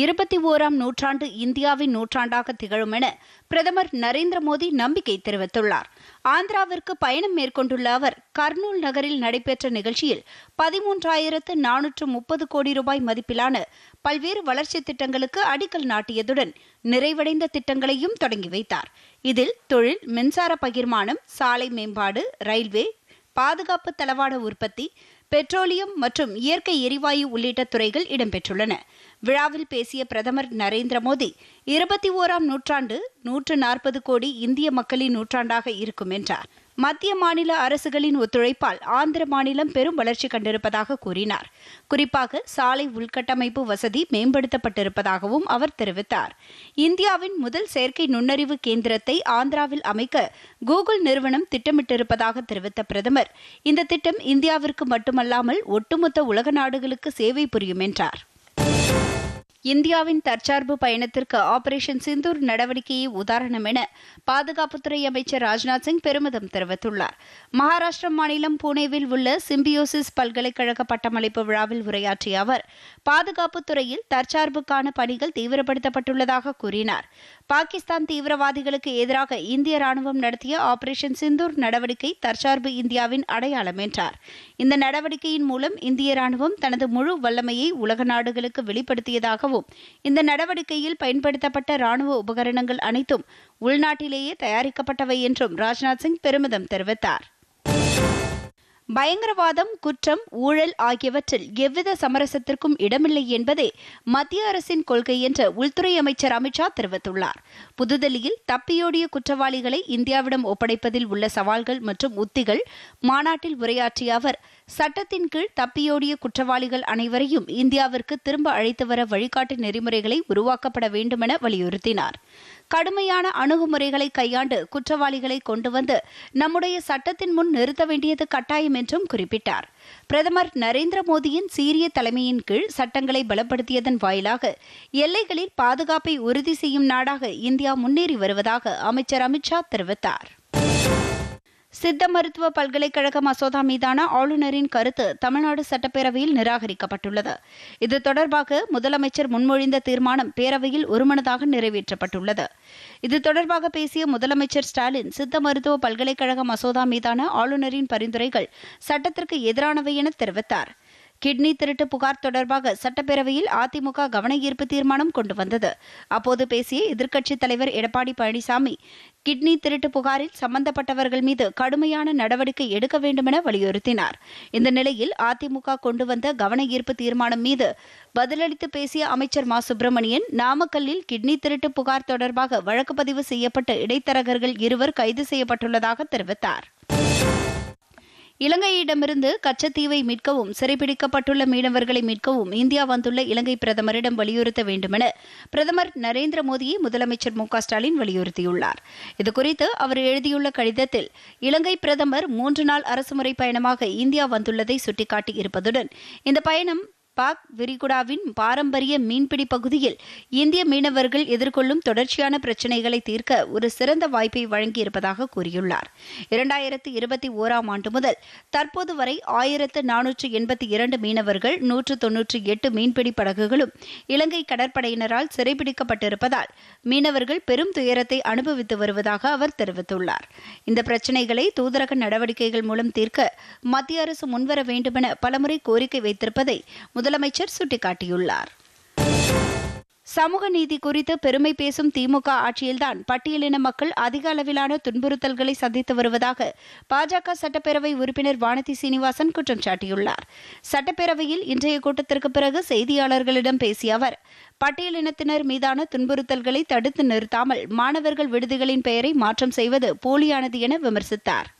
இருபத்தி ஓராம் நூற்றாண்டு இந்தியாவின் நூற்றாண்டாக திகழும் என பிரதமர் நரேந்திர மோடி நம்பிக்கை தெரிவித்துள்ளார். ஆந்திராவிற்கு பயணம் மேற்கொண்டுள்ள அவர் கர்னூல் நகரில் நடைபெற்ற நிகழ்ச்சியில் பதிமூன்றாயிரத்து நானூற்று முப்பது கோடி ரூபாய் மதிப்பிலான பல்வேறு வளர்ச்சி திட்டங்களுக்கு அடிக்கல் நாட்டியதுடன் நிறைவடைந்த திட்டங்களையும் தொடங்கி வைத்தார். இதில் தொழில் மின்சார பகிர்மானம் சாலை மேம்பாடு ரயில்வே பாதுகாப்பு தளவாட உற்பத்தி பெட்ரோலியம் மற்றும் இயற்கை எரிவாயு உள்ளிட்ட துறைகள் இடம்பெற்றுள்ளன. விழாவில் பேசிய பிரதமர் நரேந்திர மோடி இருபத்தி ஓராம் நூற்றாண்டு நூற்று நாற்பது கோடி இந்திய மக்களின் நூற்றாண்டாக இருக்கும் என்றார். மத்திய மாநில அரசுகளின் ஒத்துழைப்பால் ஆந்திர மாநிலம் பெரும் வளர்ச்சி கண்டிருப்பதாக கூறினார். குறிப்பாக சாலை உள்கட்டமைப்பு வசதி மேம்படுத்தப்பட்டிருப்பதாகவும் அவர் தெரிவித்தார். இந்தியாவின் முதல் செயற்கை நுண்ணறிவு கேந்திரத்தை ஆந்திராவில் அமைக்க கூகுள் நிறுவனம் திட்டமிட்டிருப்பதாக தெரிவித்த பிரதமர் இந்த திட்டம் இந்தியாவிற்கு மட்டுமல்ல மட்டுமல்லாமல் ஒட்டுமொத்த உலக நாடுகளுக்கு சேவை புரியும் என்றார். இந்தியாவின் தற்சார்பு பயணத்திற்கு ஆபரேஷன் சிந்தூர் நடவடிக்கையை உதாரணம் என பாதுகாப்புத்துறை அமைச்சர் ராஜ்நாத் சிங் பெருமிதம் தெரிவித்துள்ளார். மகாராஷ்டிர மாநிலம் புனேவில் உள்ள சிம்பியோசிஸ் பல்கலைக்கழக பட்டமளிப்பு விழாவில் உரையாற்றிய அவர் பாதுகாப்புத்துறையில் தற்சார்புக்கான பணிகள் தீவிரப்படுத்தப்பட்டுள்ளதாக கூறினார். பாகிஸ்தான் தீவிரவாதிகளுக்கு எதிராக இந்திய ராணுவம் நடத்திய ஆபரேஷன் சிந்தூர் நடவடிக்கை தற்சார்பு இந்தியாவின் அடையாளம் என்றார். இந்த நடவடிக்கையின் மூலம் இந்திய ராணுவம் தனது முழு வல்லமையை உலக நாடுகளுக்கு வெளிப்படுத்தியதாகவும் இந்த நடவடிக்கையில் பயன்படுத்தப்பட்ட ராணுவ உபகரணங்கள் அனைத்தும் உள்நாட்டிலேயே தயாரிக்கப்பட்டவை என்றும் ராஜ்நாத் சிங் பெருமிதம் தெரிவித்தார். பயங்கரவாதம் குற்றம் ஊழல் ஆகியவற்றில் எவ்வித சமரசத்திற்கும் இடமில்லை என்பதே மத்திய அரசின் கொள்கை என்று உள்துறை அமைச்சர் அமித்ஷா தெரிவித்துள்ளார். புதுதில்லியில் தப்பியோடிய குற்றவாளிகளை இந்தியாவிடம் ஒப்படைப்பதில் உள்ள சவால்கள் மற்றும் உத்திகள் மாநாட்டில் உரையாற்றிய அவர் சட்டத்தின் கீழ் தப்பியோடிய குற்றவாளிகள் அனைவரையும் இந்தியாவிற்கு திரும்ப அழைத்து வர வழிகாட்டு நெறிமுறைகளை உருவாக்கப்பட வேண்டுமென வலியுறுத்தினார். கடுமையான அணுகுமுறைகளை கையாண்டு குற்றவாளிகளை கொண்டு வந்து நம்முடைய சட்டத்தின் முன் நிறுத்த வேண்டியது கட்டாயம் என்றும் குறிப்பிட்டார். பிரதமர் நரேந்திர மோடியின் சீரிய தலைமையின் கீழ் சட்டங்களை பலப்படுத்தியதன் வாயிலாக எல்லைகளில் பாதுகாப்பை உறுதி செய்யும் நாடாக இந்தியா முன்னேறி வருவதாக அமைச்சர் அமித்ஷா தெரிவித்தார். சித்த மருத்துவ பல்கலைக்கழக மசோதா மீதான ஆளுநரின் கருத்து தமிழ்நாடு சட்டப்பேரவையில் நிராகரிக்கப்பட்டுள்ளது. இது தொடர்பாக முதலமைச்சர் முன்மொழிந்த தீர்மானம் பேரவையில் ஒருமனதாக நிறைவேற்றப்பட்டுள்ளது. இது தொடர்பாக பேசிய முதலமைச்சர் ஸ்டாலின் சித்த மருத்துவ பல்கலைக்கழக மசோதா மீதான ஆளுநரின் பரிந்துரைகள் சட்டத்திற்கு எதிரானவை என தெரிவித்தார். கிட்னி திருட்டு புகார் தொடர்பாக சட்டப்பேரவையில் அதிமுக கவன ஈர்ப்பு தீர்மானம் கொண்டு வந்தது. அப்போது பேசிய எதிர்க்கட்சித் தலைவர் எடப்பாடி பழனிசாமி கிட்னி திருட்டு புகாரில் சம்பந்தப்பட்டவர்கள் மீது கடுமையான நடவடிக்கை எடுக்க வேண்டுமென வலியுறுத்தினார். இந்த நிலையில் அதிமுக கொண்டு வந்த கவன ஈர்ப்பு தீர்மானம் மீது பதிலளித்து பேசிய அமைச்சர் மா. சுப்பிரமணியன் நாமக்கல்லில் கிட்னி திருட்டு புகார் தொடர்பாக வழக்கு பதிவு செய்யப்பட்ட இடைத்தரகர்கள் இருவர் கைது செய்யப்பட்டுள்ளதாக தெரிவித்தார். இலங்கையிடமிருந்து கச்சத்தீவை மீட்கவும் சிறைபிடிக்கப்பட்டுள்ள மீனவர்களை மீட்கவும் இந்தியா வந்துள்ள இலங்கை பிரதமரிடம் வலியுறுத்த வேண்டுமென பிரதமர் நரேந்திர மோடியை முதலமைச்சர் மு ஸ்டாலின் வலியுறுத்தியுள்ளார். இதுகுறித்து அவர் எழுதியுள்ள கடிதத்தில் இலங்கை பிரதமர் மூன்று நாள் அரசுமுறை பயணமாக இந்தியா வந்துள்ளதை சுட்டிக்காட்டியிருப்பதுடன் இந்த பயணம் பாக் விரிகுடாவின் பாரம்பரிய மீன்பிடி பகுதியில் இந்திய மீனவர்கள் எதிர்கொள்ளும் தொடர்ச்சியான பிரச்சினைகளை தீர்க்க ஒரு சிறந்த வாய்ப்பை வழங்கியிருப்பதாக கூறியுள்ளார். இரண்டாயிரத்து இருபத்தி ஓராம் ஆண்டு முதல் தற்போது வரை ஆயிரத்து நானூற்று எண்பத்தி இரண்டு மீனவர்கள் நூற்று தொன்னூற்றி எட்டு மீன்பிடி படகுகளும் இலங்கை கடற்படையினரால் சிறைபிடிக்கப்பட்டிருப்பதால் மீனவர்கள் பெரும் துயரத்தை அனுபவித்து வருவதாக அவர் தெரிவித்துள்ளார். இந்த பிரச்சினைகளை தூதரக நடவடிக்கைகள் மூலம் தீர்க்க மத்திய அரசு முன்வர வேண்டுமென பலமுறை கோரிக்கை வைத்திருப்பதை முதலமைச்சர் சுட்டிக்காட்டியுள்ளார். சமூக நீதி குறித்து பெருமை பேசும் திமுக ஆட்சியில்தான் பட்டியலின மக்கள் அதிக அளவிலான துன்புறுத்தல்களை சந்தித்து வருவதாக பாஜக சட்டப்பேரவை உறுப்பினர் வானதி சீனிவாசன் குற்றம் சாட்டியுள்ளார். சட்டப்பேரவையில் இன்றைய கூட்டத்திற்கு பிறகு செய்தியாளர்களிடம் பேசிய அவர் பட்டியலினத்தினர் மீதான துன்புறுத்தல்களை தடுத்து நிறுத்தாமல் மாணவர்கள் விடுதிகளின் பெயரை மாற்றம் செய்வது போலியானது என விமர்சித்தார்.